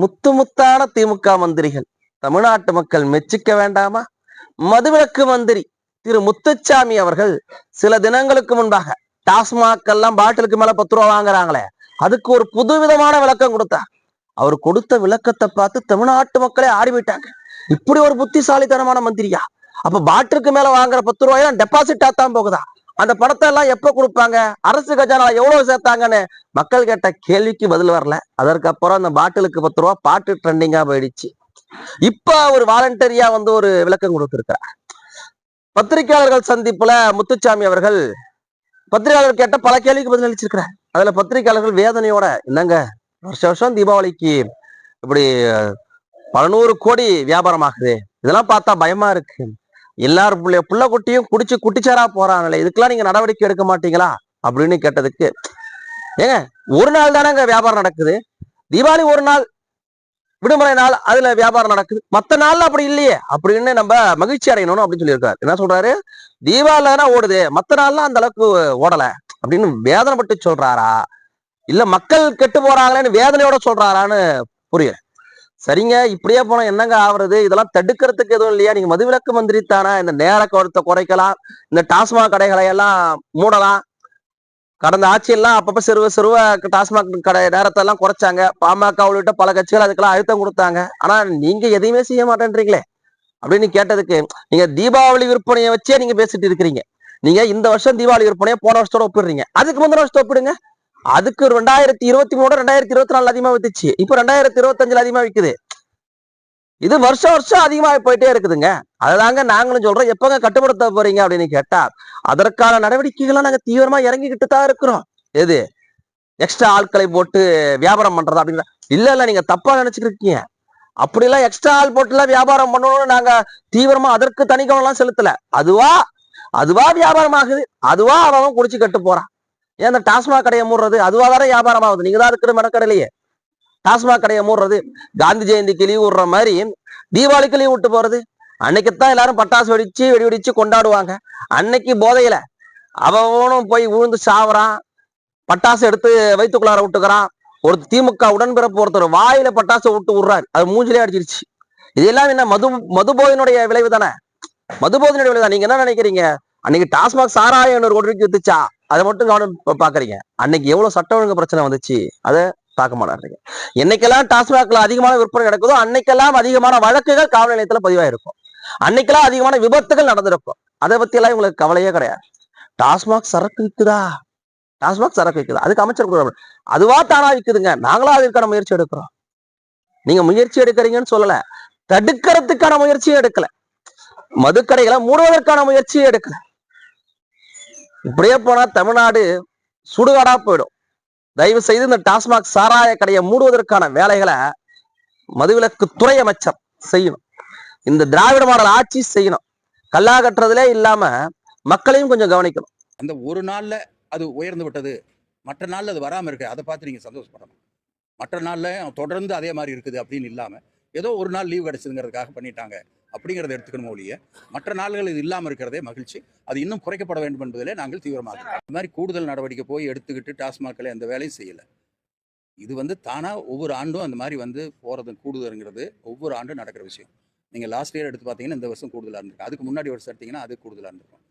முத்து முத்தான திமுக மந்திரிகள். தமிழ்நாட்டு மக்கள் மெச்சிக்க வேண்டாமா? மதுவிலக்கு மந்திரி திரு முத்துச்சாமி அவர்கள் சில தினங்களுக்கு முன்பாக டாஸ்மாக் எல்லாம் பாட்டிலுக்கு மேல பத்து ரூபா வாங்குறாங்களே அதுக்கு ஒரு புதுவிதமான விளக்கம் கொடுத்தார். அவர் கொடுத்த விளக்கத்தை பார்த்து தமிழ்நாட்டு மக்களே ஆடி போயிட்டாங்க இப்படி ஒரு புத்திசாலித்தனமான மந்திரியா? அப்ப பாட்டிலுக்கு மேல வாங்குற பத்து ரூபாயெல்லாம் டெபாசிட் ஆத்தான் போகுதா? அந்த பணத்தை எல்லாம் எப்ப கொடுப்பாங்க? அரசு கஜானா எவ்வளவு சேர்த்தாங்கன்னு? மக்கள் கேட்ட கேள்விக்கு பதில் வரல. அதற்கப்புறம் அந்த பாட்டிலுக்கு பத்து ரூபா பாட்டு ட்ரெண்டிங்கா போயிடுச்சு. இப்ப ஒரு வாலண்டரியா வந்து ஒரு விளக்கம் கொடுத்திருக்கிறார். பத்திரிகையாளர்கள் சந்திப்புல முத்துச்சாமி அவர்கள் பத்திரிகையாளர் கேட்ட பல கேள்விக்கு பதில் அளிச்சிருக்கிறார். அதுல பத்திரிகையாளர்கள் வேதனையோட என்னங்க வருஷ வருஷம் தீபாவளிக்கு இப்படி பல நூறு கோடி வியாபாரம் ஆகுது. இதெல்லாம் பார்த்தா பயமா இருக்கு. எல்லாரும் புள்ள புள்ள குட்டியும் குடிச்சு குட்டிச்சாரா போறாங்களே இதுக்கெல்லாம் நீங்க நடவடிக்கை எடுக்க மாட்டீங்களா? அப்படின்னு கேட்டதுக்கு ஏங்க ஒரு நாள் தானே அங்க வியாபாரம் நடக்குது. தீபாவளி ஒரு நாள் விடுமுறை நாள் அதுல வியாபாரம் நடக்குது. மத்த நாள்ல அப்படி இல்லையே அப்படின்னு நம்ம மகிழ்ச்சி அடையணும் அப்படின்னு சொல்லியிருக்காரு. என்ன சொல்றாரு? தீபாவளி தானே ஓடுது மத்த நாள்லாம் அந்த அளவுக்கு ஓடல அப்படின்னு வேதனைப்பட்டு சொல்றாரா? இல்ல மக்கள் கெட்டு போறாங்களேன்னு வேதனையோட சொல்றாரான்னு புரியல. சரிங்க இப்படியே போனா என்னங்க ஆவறது? இதெல்லாம் தடுக்கிறதுக்கு எதுவும் இல்லையா? நீங்க மதுவிலக்கு மந்திரி தானே இந்த நேர கருத்தை குறைக்கலாம் இந்த டாஸ்மாக் கடைகளை எல்லாம் மூடலாம். கடந்த ஆட்சியெல்லாம் அப்பப்ப சிறுவ சிறுவ டாஸ்மாக் கடை நேரத்தை எல்லாம் குறைச்சாங்க. பாமக உள்ளிட்ட பல கட்சிகள் அதுக்கெல்லாம் அழுத்தம் கொடுத்தாங்க. ஆனா நீங்க எதையுமே செய்ய மாட்டேன்றீங்களே? அப்படின்னு கேட்டதுக்கு நீங்க தீபாவளி விற்பனையை வச்சே நீங்க பேசிட்டு இருக்கிறீங்க. நீங்க இந்த வருஷம் தீபாவளி விற்பனையை போன வருஷத்தோட ஒப்பிடுறீங்க. அதுக்கு முந்தின வருஷத்தை ஒப்பிடுங்க. அதுக்கு ரெண்டாயிரத்தி இருபத்தி மூணு ரெண்டாயிரத்தி இருபத்தி நாலு அதிகமா வித்துச்சு. இப்ப ரெண்டாயிரத்தி இருபத்தஞ்சுல அதிகமா விற்குது இது வருஷம் வருஷம் அதிகமா போயிட்டே இருக்குதுங்க. அதுதாங்க நாங்களும் சொல்றோம். எப்பங்க கட்டுப்படுத்த போறீங்க அப்படின்னு கேட்டா அதற்கான நடவடிக்கைகளை நாங்க தீவிரமா இறங்கிக்கிட்டு தான் இருக்கிறோம். எது? எக்ஸ்ட்ரா ஆட்களை போட்டு வியாபாரம் பண்றதா அப்படின்னு இல்ல இல்ல நீங்க தப்பா நினைச்சுட்டு இருக்கீங்க. அப்படிலாம் எக்ஸ்ட்ரா ஆள் போட்டுலாம் வியாபாரம் பண்ணணும்னு நாங்க தீவிரமா அதற்கு தனி கவனம் செலுத்தல. அதுவா அதுவா வியாபாரம் ஆகுது. அதுவா அவன் குடிச்சு கட்டு போறான். ஏன் அந்த டாஸ்மாக் கடையை மூடுறது? அதுவாக தானே வியாபாரம் ஆகுது. நீங்கள் தான் இருக்கிற மெனக்கடையிலேயே டாஸ்மாக் கடையை மூடுறது. காந்தி ஜெயந்திக்கு லீவ் விடுற மாதிரி தீபாவளிக்கு லீவ் விட்டு போறது. அன்னைக்குத்தான் எல்லாரும் பட்டாசு வெடிச்சு வெடி வெடிச்சு கொண்டாடுவாங்க. அன்னைக்கு போதையில அவனும் போய் விழுந்து சாவறான். பட்டாசு எடுத்து வயிற்றுக்குள்ளார விட்டுக்கிறான். ஒரு திமுக உடன்பிறப்பு ஒருத்தர் வாயில பட்டாசு விட்டு விடுறாரு. அது மூஞ்சிலே அடிச்சிருச்சு. இதெல்லாம் என்ன மது மதுபோதனுடைய விளைவு தானே மதுபோதனுடைய விளைவு தான் நீங்க என்ன நினைக்கிறீங்க? அன்னைக்கு டாஸ்மாக் சாராயம் ஒரு கோடிக்கு வித்துச்சா? அதை மட்டும் கவனம் பாக்குறீங்க. அன்னைக்கு எவ்வளவு சட்ட ஒழுங்கு பிரச்சனை வந்துச்சு அதை பார்க்க மாட்டாங்க என்னைக்கெல்லாம் டாஸ்மாக்ல அதிகமான விற்பனை நடக்குதோ அன்னைக்கெல்லாம் அதிகமான வழக்குகள் காவல் நிலையத்துல பதிவாயிருக்கும். அன்னைக்கெல்லாம் அதிகமான விபத்துகள் நடந்திருக்கும். அதை பத்தி எல்லாம் உங்களுக்கு கவலையே கிடையாது. டாஸ்மாக் சரக்கு விற்குதா டாஸ்மாக் சரக்கு விற்குதா அதுக்கு அமைச்சர் அதுவா தானா விற்குதுங்க நாங்களா அதற்கான முயற்சி எடுக்கிறோம். நீங்க முயற்சி எடுக்கிறீங்கன்னு சொல்லல. தடுக்கிறதுக்கான முயற்சியும் எடுக்கல. மதுக்கடைகளை மூடுவதற்கான முயற்சியும் எடுக்கல. இப்படியே போனா தமிழ்நாடு சுடுகாடா போயிடும். தயவு செய்து இந்த டாஸ்மாக் சாராய கடையை மூடுவதற்கான வேலைகளை மதுவிலக்கு துறை அமைச்சர் செய்யணும். இந்த திராவிட மாடல் ஆட்சி செய்யணும். கல்லா கட்டுறதுலே இல்லாம மக்களையும் கொஞ்சம் கவனிக்கணும். அந்த ஒரு நாள்ல அது உயர்ந்து விட்டது. மற்ற நாள்ல அது வராம இருக்கு. அதை பார்த்து நீங்க சந்தோஷப்படணும். மற்ற நாள்ல தொடர்ந்து அதே மாதிரி இருக்குது அப்படின்னு இல்லாம ஏதோ ஒரு நாள் லீவ் கிடைச்சதுங்கிறதுக்காக பண்ணிட்டாங்க. அப்படிங்கிறத எடுத்துக்கணும் ஒழிய மற்ற நாள்கள் இது இல்லாமல் இருக்கிறதே மகிழ்ச்சி. அது இன்னும் குறைக்கப்பட வேண்டும் என்பதிலே நாங்கள் தீவிரமாக இந்த மாதிரி கூடுதல் நடவடிக்கை போய் எடுத்துக்கிட்டு டாஸ்மாக்களை அந்த வேலையும் செய்யலை. இது வந்து தானாக ஒவ்வொரு ஆண்டும் அந்த மாதிரி வந்து போகிறது கூடுதல்ங்கிறது ஒவ்வொரு ஆண்டும் நடக்கிற விஷயம். நீங்கள் லாஸ்ட் இயர் எடுத்து பார்த்தீங்கன்னா இந்த வருஷம் கூடுதலாக இருந்திருக்கு. அதுக்கு முன்னாடி வருஷம் எடுத்தீங்கன்னா அது கூடுதலாக இருந்திருக்கும்.